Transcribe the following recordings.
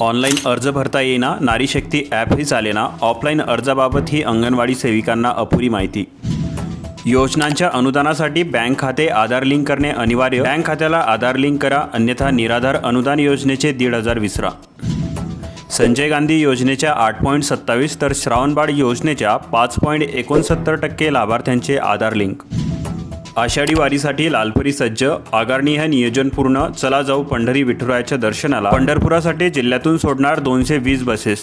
Online अर्ज भरता येईना नारी शक्ती ॲपही चालेना ऑफलाईन अर्जाबाबत ही अंगणवाडी सेविकांना अपुरी माहिती. योजनांच्या अनुदानासाठी बँक खाते आधार लिंक करणे अनिवार्य. बँक खात्याला आधार लिंक करा अन्यथा निराधार अनुदान योजनेचे दीड हजार विसरा. संजय गांधी योजनेच्या आठ पॉईंट सत्तावीस तर श्रावणबाळ योजनेच्या पाच पॉईंट एकोणसत्तर टक्के लाभार्थ्यांचे आधार लिंक. आषाढी वारीसाठी लालपरी सज्ज आगारणी हे नियोजन पूर्ण चला जाऊ पंढरी विठुरायाच्या दर्शनाला. पंढरपुरासाठी जिल्ह्यातून सोडणार दोनशे वीस बसेस.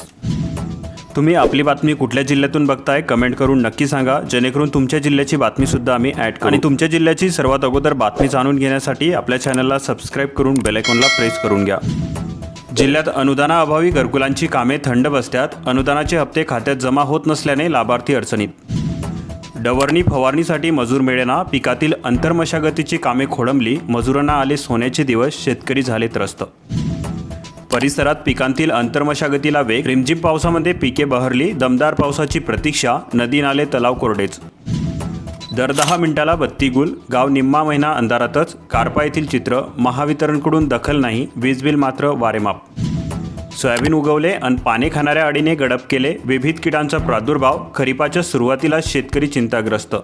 तुम्ही आपली बातमी कुठल्या जिल्ह्यातून बघताय कमेंट करून नक्की सांगा. जेणेकरून तुमच्या जिल्ह्याची बातमी सुद्धा आम्ही ऍड करू. आणि तुमच्या जिल्ह्याची सर्वात अगोदर बातमी जाणून घेण्यासाठी आपल्या चॅनलला सबस्क्राईब करून बेलायकॉनला प्रेस करून घ्या. जिल्ह्यात अनुदानाअभावी घरकुलांची कामे थंड बसत्यात. अनुदानाचे हप्ते खात्यात जमा होत नसल्याने लाभार्थी अडचणीत. डवरणी फवारणीसाठी मजूर मिळेना पिकातील अंतर्मशागतीची कामे खोळंबली मजुरांना आले सोन्याचे दिवस शेतकरी झाले त्रस्त. परिसरात पिकांतील अंतर्मशागतीला वेग रिमझिम पावसामध्ये पिके बहरली दमदार पावसाची प्रतीक्षा नदी नाले तलाव कोरडेच. दर दहा मिनिटाला बत्ती गुल गाव निम्मा महिना अंधारातच कारपा येथील चित्र महावितरणकडून दखल नाही वीज बिल मात्र वारेमाप. सोयाबीन उगवले आणि पाने खाणाऱ्या अडीने गडप केले विविध किडांचा प्रादुर्भाव खरीपाच्या सुरुवातीला शेतकरी चिंताग्रस्त.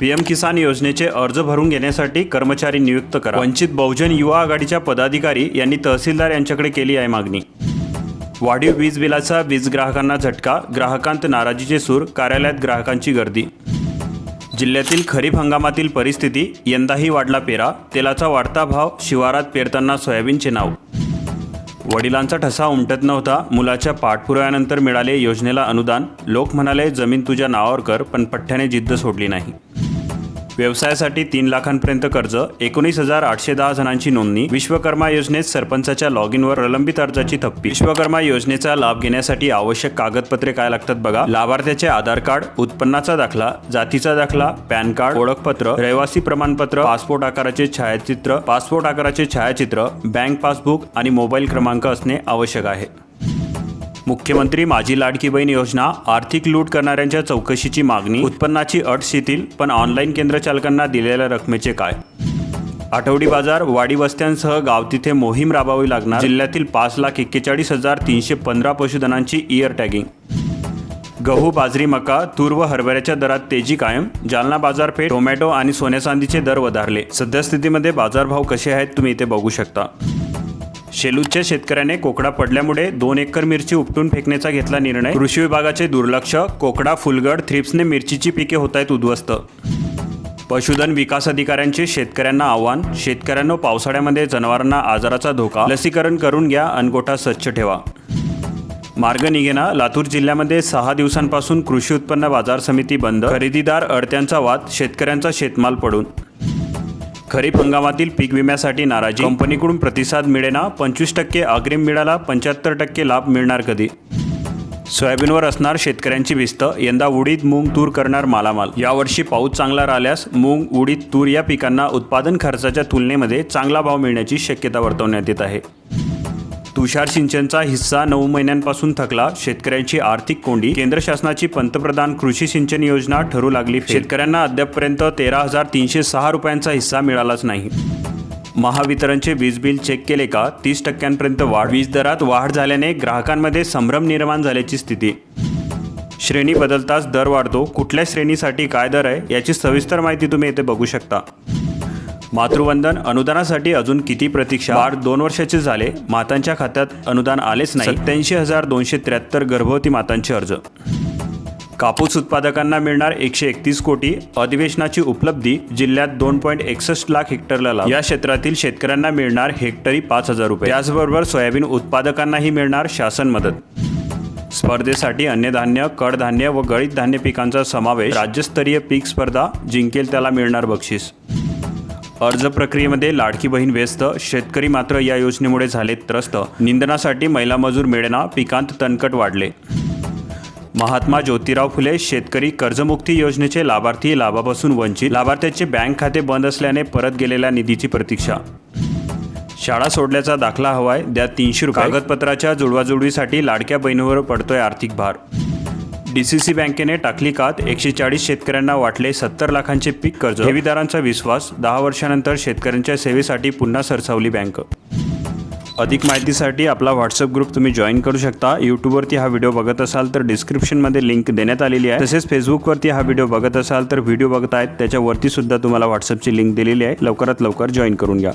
पीएम किसान योजनेचे अर्ज भरून घेण्यासाठी कर्मचारी नियुक्त करा. वंचित बहुजन युवा आघाडीच्या पदाधिकारी यांनी तहसीलदार यांच्याकडे केली आहे मागणी. वाढीव वीज बिलाचा वीज ग्राहकांना झटका ग्राहकांत नाराजीचे सूर कार्यालयात ग्राहकांची गर्दी. जिल्ह्यातील खरीप हंगामातील परिस्थिती यंदाही वाढला पेरा तेलाचा वाढता भाव शिवारात पेरताना सोयाबीनचे नाव. वडिलांचा ठसा उमटत नव्हता. मुलाच्या पाठपुराव्यानंतर मिळाले योजनेला अनुदान. लोक म्हणाले जमीन तुझ्या नावावर कर पण पठ्ठ्याने जिद्द सोडली नाही. व्यवसायासाठी तीन लाखांपर्यंत कर्ज एकोणीस हजार आठशे दहा जणांची नोंदणी विश्वकर्मा योजनेत सरपंचाच्या लॉग इनवर प्रलंबित अर्जाची थप्पी. विश्वकर्मा योजनेचा लाभ घेण्यासाठी आवश्यक कागदपत्रे काय लागतात बघा? लाभार्थ्याचे आधार कार्ड उत्पन्नाचा दाखला जातीचा दाखला पॅन कार्ड ओळखपत्र रहिवासी प्रमाणपत्र पासपोर्ट आकाराचे छायाचित्र पासपोर्ट आकाराचे छायाचित्र बँक पासबुक आणि मोबाईल क्रमांक असणे आवश्यक आहे. मुख्यमंत्री माझी लाडकी बहीण योजना आर्थिक लूट करणाऱ्यांच्या चौकशीची मागणी उत्पन्नाची अट शिथिल पण ऑनलाईन केंद्र चालकांना दिलेल्या रकमेचे काय? आठवडी बाजार वाडी वस्त्यांसह गाव तिथे मोहीम राबवावी लागणार जिल्ह्यातील पाच लाख एक्केचाळीस हजार तीनशे पंधरा पशुधनांची इयर टॅगिंग गहू बाजरी मका तूर व हरभऱ्याच्या दरात तेजी कायम जालना बाजारपेठ टोमॅटो आणि सोन्या चांदीचे दर वधारले. सद्यस्थितीमध्ये बाजारभाव कसे आहेत तुम्ही इथे बघू शकता. शेलूच्या शेतकऱ्याने कोकडा पडल्यामुळे दोन एकर मिरची उपटून फेकण्याचा घेतला निर्णय. कृषी विभागाचे दुर्लक्ष कोकडा फुलगड थ्रिप्सने मिरचीची पिके होत आहेत उद्ध्वस्त. पशुधन विकास अधिकाऱ्यांचे शेतकऱ्यांना आव्हान शेतकऱ्यांना पावसाळ्यामध्ये जनावरांना आजाराचा धोका. लसीकरण करून घ्या अनगोठा स्वच्छ ठेवा. मार्ग निघेना लातूर जिल्ह्यामध्ये सहा दिवसांपासून कृषी उत्पन्न बाजार समिती बंद. खरेदीदार अडत्यांचा वाद शेतकऱ्यांचा शेतमाल पडून. खरीप हंगामातील पीक विम्यासाठी नाराजी. कंपनीकडून प्रतिसाद मिळेना पंचवीस टक्के अग्रिम मिळाला पंच्याहत्तर टक्के लाभ मिळणार कधी? सोयाबीनवर असणार शेतकऱ्यांची भिस्त यंदा उडीद मूग तूर करणार मालामाल. यावर्षी पाऊस चांगला राहिल्यास मूग उडीद तूर या पिकांना उत्पादन खर्चाच्या तुलनेमध्ये चांगला भाव मिळण्याची शक्यता वर्तवण्यात येत आहे. तुषार सिंचनचा हिस्सा नऊ महिन्यांपासून थकला. शेतकऱ्यांची आर्थिक कोंडी. केंद्र शासनाची पंतप्रधान कृषी सिंचन योजना ठरू लागली. शेतकऱ्यांना अद्यापपर्यंत तेरा हजार तीनशे सहा रुपयांचा हिस्सा मिळालाच नाही. महावितरणचे वीज बिल चेक केले का? तीस टक्क्यांपर्यंत वाढ. वीज दरात वाढ झाल्याने ग्राहकांमध्ये संभ्रम निर्माण झाल्याची स्थिती. श्रेणी बदलताच दर वाढतो. कुठल्या श्रेणीसाठी काय दर आहे याची सविस्तर माहिती तुम्ही येथे बघू शकता. मातृवंदन अनुदानासाठी अजून किती प्रतीक्षा? बाळ दोन वर्षाचे झाले मातांच्या खात्यात अनुदान आलेच नाही. सत्याऐंशी हजार दोनशे त्र्याहत्तर गर्भवती मातांचे अर्ज. कापूस उत्पादकांना मिळणार एकशे एकतीस कोटी. अधिवेशनाची उपलब्धी जिल्ह्यात दोन पॉईंट एकसष्ट लाख हेक्टरला लाभ या क्षेत्रातील शेतकऱ्यांना मिळणार हेक्टरी पाच हजार रुपये. त्याचबरोबर सोयाबीन उत्पादकांनाही मिळणार शासन मदत. स्पर्धेसाठी अन्नधान्य कडधान्य व गळीत धान्य पिकांचा समावेश. राज्यस्तरीय पीक स्पर्धा जिंकेल त्याला मिळणार बक्षीस. अर्ज प्रक्रियेमध्ये लाडकी बहीण व्यस्त शेतकरी मात्र या योजनेमुळे झाले त्रस्त. निंदनासाठी महिला मजूर मिळेना पिकांत तणकट वाढले. महात्मा ज्योतिराव फुले शेतकरी कर्जमुक्ती योजनेचे लाभार्थी लाभापासून वंचित. लाभार्थ्याचे बँक खाते बंद असल्याने परत गेलेल्या निधीची प्रतीक्षा. शाळा सोडल्याचा दाखला हवाय द्या तीनशे रुपये. कागदपत्राच्या जुळवाजुळवीसाठी लाडक्या बहिणीवर पडतोय आर्थिक भार. डी सी सी बँकेने टाकली कात एकशे चाळीस शेतकऱ्यांना वाटले सत्तर लाखांचे पीक कर्ज. ठेवीदारांचा विश्वास दहा वर्षानंतर शेतकऱ्यांच्या सेवेसाठी पुन्हा सरसावली बँक. अधिक माहितीसाठी आपला व्हॉट्सअप ग्रुप तुम्ही जॉईन करू शकता. यूट्यूबवरती हा व्हिडिओ बघत असाल तर डिस्क्रिप्शनमध्ये लिंक देण्यात आलेली आहे. तसेच फेसबुकवरती हा व्हिडिओ बघत असाल तर व्हिडिओ बघतायत त्याच्यावरती सुद्धा तुम्हाला व्हॉट्सअपची लिंक दिलेली आहे. लवकरात लवकर जॉईन करून घ्या.